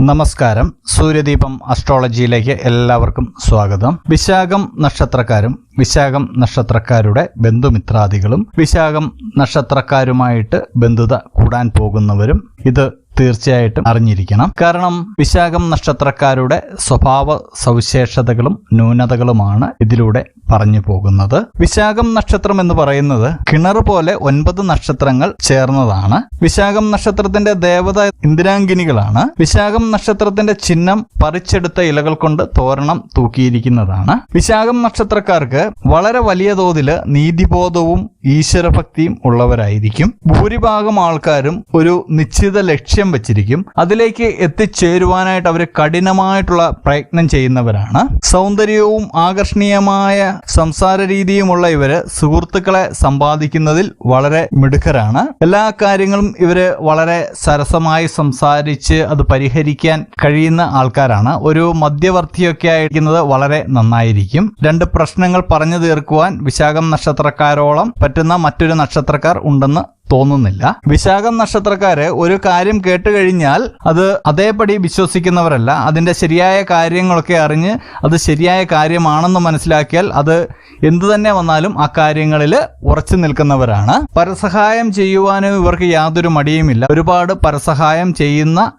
നമസ്കാരം. സൂര്യദീപം അസ്ട്രോളജിയിലേക്ക് എല്ലാവർക്കും സ്വാഗതം. വിശാഖം നക്ഷത്രക്കാരും വിശാഖം നക്ഷത്രക്കാരുടെ ബന്ധുമിത്രാദികളും വിശാഖം നക്ഷത്രക്കാരുമായിട്ട് ബന്ധുത കൂടാൻ പോകുന്നവരും ഇത് തീർച്ചയായിട്ടും അറിഞ്ഞിരിക്കണം. കാരണം വിശാഖം നക്ഷത്രക്കാരുടെ സ്വഭാവ സവിശേഷതകളും ന്യൂനതകളുമാണ് ഇതിലൂടെ പറഞ്ഞു പോകുന്നത്. വിശാഖം നക്ഷത്രം എന്ന് പറയുന്നത് കിണർ പോലെ ഒൻപത് നക്ഷത്രങ്ങൾ ചേർന്നതാണ്. വിശാഖം നക്ഷത്രത്തിന്റെ ദേവത ഇന്ദിരാങ്കിനികളാണ്. വിശാഖം നക്ഷത്രത്തിന്റെ ചിഹ്നം പറിച്ചെടുത്ത ഇലകൾ കൊണ്ട് തോരണം തൂക്കിയിരിക്കുന്നതാണ്. വിശാഖം നക്ഷത്രക്കാർക്ക് വളരെ വലിയ തോതിൽ നീതിബോധവും ഈശ്വരഭക്തിയും ഉള്ളവരായിരിക്കും. ഭൂരിഭാഗം ആൾക്കാരും ഒരു നിശ്ചിത ലക്ഷ്യം വെച്ചിരിക്കും. അതിലേക്ക് എത്തിച്ചേരുവാനായിട്ട് അവർ കഠിനമായിട്ടുള്ള പ്രയത്നം ചെയ്യുന്നവരാണ്. സൗന്ദര്യവും ആകർഷണീയമായ സംസാര രീതിയുമുള്ള ഇവർ സുഹൃത്തുക്കളെ സമ്പാദിക്കുന്നതിൽ വളരെ മിടുക്കരാണ്. എല്ലാ കാര്യങ്ങളും ഇവർ വളരെ സരസമായി സംസാരിച്ച് അത് പരിഹരിക്കാൻ കഴിയുന്ന ആൾക്കാരാണ്. ഒരു മധ്യവർത്തിയൊക്കെ ആയിരിക്കുന്നത് വളരെ നന്നായിരിക്കും. രണ്ട് പ്രശ്നങ്ങൾ പറഞ്ഞു തീർക്കുവാൻ വിശാഖം നക്ഷത്രക്കാരോളം പറ്റുന്ന മറ്റൊരു നക്ഷത്രക്കാർ ഉണ്ടെന്ന് തോന്നുന്നില്ല. വിശാഖം നക്ഷത്രക്കാര് ഒരു കാര്യം കേട്ട് കഴിഞ്ഞാൽ അത് അതേപടി വിശ്വസിക്കുന്നവരല്ല. അതിന്റെ ശരിയായ കാര്യങ്ങളൊക്കെ അറിഞ്ഞ് അത് ശരിയായ കാര്യമാണെന്ന് മനസ്സിലാക്കിയാൽ അത് എന്തു തന്നെ വന്നാലും ആ കാര്യങ്ങളിൽ ഉറച്ചു നിൽക്കുന്നവരാണ്. പരസഹായം ചെയ്യുവാനും ഇവർക്ക് യാതൊരു മടിയുമില്ല. ഒരുപാട് പരസഹായം ചെയ്യുന്ന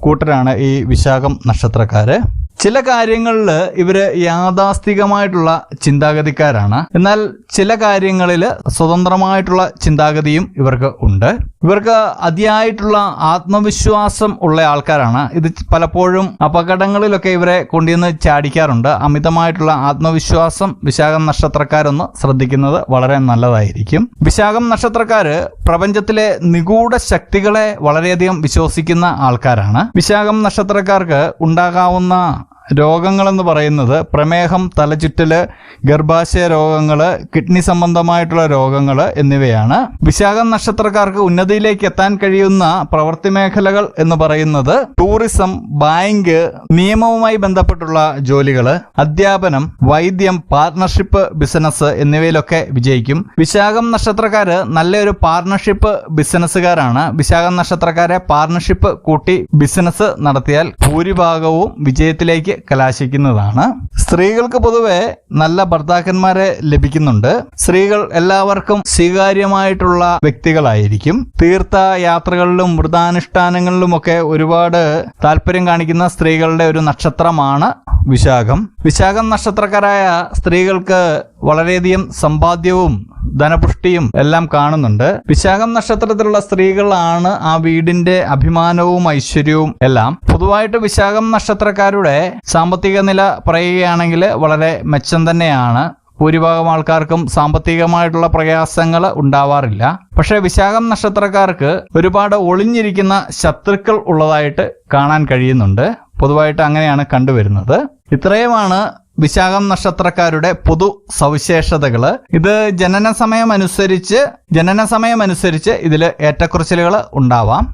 കൂട്ടരാണ് ഈ വിശാഖം നക്ഷത്രക്കാര്. ചില കാര്യങ്ങളിൽ ഇവർ യാഥാസ്ഥികമായിട്ടുള്ള ചിന്താഗതിക്കാരാണ്. എന്നാൽ ചില കാര്യങ്ങളിൽ സ്വതന്ത്രമായിട്ടുള്ള ചിന്താഗതിയും ഇവർക്ക് ഉണ്ട്. ഇവർക്ക് അതിയായിട്ടുള്ള ആത്മവിശ്വാസം ഉള്ള ആൾക്കാരാണ്. ഇത് പലപ്പോഴും അപകടങ്ങളിലൊക്കെ ഇവരെ കൊണ്ടുവന്ന് ചാടിക്കാറുണ്ട്. അമിതമായിട്ടുള്ള ആത്മവിശ്വാസം വിശാഖം നക്ഷത്രക്കാരൊന്ന് ശ്രദ്ധിക്കുന്നത് വളരെ നല്ലതായിരിക്കും. വിശാഖം നക്ഷത്രക്കാര് പ്രപഞ്ചത്തിലെ നിഗൂഢ ശക്തികളെ വളരെയധികം വിശ്വസിക്കുന്ന ആൾക്കാരാണ്. വിശാഖം നക്ഷത്രക്കാർക്ക് ഉണ്ടാകാവുന്ന രോഗങ്ങളെന്ന് പറയുന്നത് പ്രമേഹം തലചുറ്റൽ ഗർഭാശയ രോഗങ്ങൾ കിഡ്നി സംബന്ധമായിട്ടുള്ള രോഗങ്ങൾ എന്നിവയാണ്. വിശാഖം നക്ഷത്രക്കാർക്ക് ഉന്നതിയിലേക്ക് എത്താൻ കഴിയുന്ന പ്രവൃത്തി മേഖലകൾ എന്ന് പറയുന്നത് ടൂറിസം ബാങ്ക് നിയമവുമായി ബന്ധപ്പെട്ടുള്ള ജോലികൾ അധ്യാപനം വൈദ്യം പാർട്ണർഷിപ്പ് ബിസിനസ് എന്നിവയിലൊക്കെ വിജയിക്കും. വിശാഖം നക്ഷത്രക്കാർ നല്ലൊരു പാർട്ണർഷിപ്പ് ബിസിനസ്സുകാരാണ്. വിശാഖം നക്ഷത്രക്കാരെ പാർട്ണർഷിപ്പ് കൂട്ടി ബിസിനസ് നടത്തിയാൽ ഭൂരിഭാഗവും വിജയത്തിലേക്ക് കലാശിക്കുന്നതാണ്. സ്ത്രീകൾക്ക് പൊതുവെ നല്ല ഭർത്താക്കന്മാരെ ലഭിക്കുന്നുണ്ട്. സ്ത്രീകൾ എല്ലാവർക്കും സ്വീകാര്യമായിട്ടുള്ള വ്യക്തികളായിരിക്കും. തീർത്ഥ യാത്രകളിലും വ്രതാനുഷ്ഠാനങ്ങളിലുമൊക്കെ ഒരുപാട് താല്പര്യം കാണിക്കുന്ന സ്ത്രീകളുടെ ഒരു നക്ഷത്രമാണ് വിശാഖം. വിശാഖം നക്ഷത്രക്കാരായ സ്ത്രീകൾക്ക് വളരെയധികം സമ്പാദ്യവും ധനപുഷ്ടിയും എല്ലാം കാണുന്നുണ്ട്. വിശാഖം നക്ഷത്രത്തിലുള്ള സ്ത്രീകളാണ് ആ വീടിന്റെ അഭിമാനവും ഐശ്വര്യവും എല്ലാം. പൊതുവായിട്ട് വിശാഖം നക്ഷത്രക്കാരുടെ സാമ്പത്തിക നില പറയുകയാണെങ്കിൽ വളരെ മെച്ചം തന്നെയാണ്. ഭൂരിഭാഗം ആൾക്കാർക്കും സാമ്പത്തികമായിട്ടുള്ള പ്രയാസങ്ങൾ ഉണ്ടാവാറില്ല. പക്ഷെ വിശാഖം നക്ഷത്രക്കാർക്ക് ഒരുപാട് ഒളിഞ്ഞിരിക്കുന്ന ശത്രുക്കൾ ഉള്ളതായിട്ട് കാണാൻ കഴിയുന്നുണ്ട്. പൊതുവായിട്ട് അങ്ങനെയാണ് കണ്ടുവരുന്നത്. ഇത്രയുമാണ് വിശാഖം നക്ഷത്രക്കാരുടെ പൊതു സവിശേഷതകൾ ഇത് ജനന സമയം അനുസരിച്ച് ജനന സമയം അനുസരിച്ച് ഇതിൽ ഏറ്റക്കുറച്ചിലുകൾ ഉണ്ടാവാം.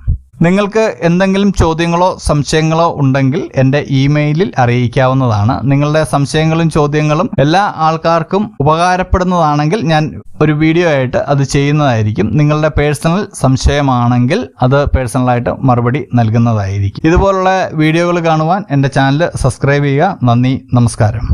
നിങ്ങൾക്ക് എന്തെങ്കിലും ചോദ്യങ്ങളോ സംശയങ്ങളോ ഉണ്ടെങ്കിൽ എന്റെ ഇമെയിലിൽ അറിയിക്കാവുന്നതാണ്. നിങ്ങളുടെ സംശയങ്ങളും ചോദ്യങ്ങളും എല്ലാ ആൾക്കാർക്കും ഉപകാരപ്പെടുന്നതാണെങ്കിൽ ഞാൻ ഒരു വീഡിയോ ആയിട്ട് അത് ചെയ്യുന്നതായിരിക്കും. നിങ്ങളുടെ പേഴ്സണൽ സംശയമാണെങ്കിൽ അത് പേഴ്സണലായിട്ട് മറുപടി നൽകുന്നതായിരിക്കും. ഇതുപോലുള്ള വീഡിയോകൾ കാണുവാൻ എന്റെ ചാനൽ സബ്സ്ക്രൈബ് ചെയ്യുക. നന്ദി നമസ്കാരം.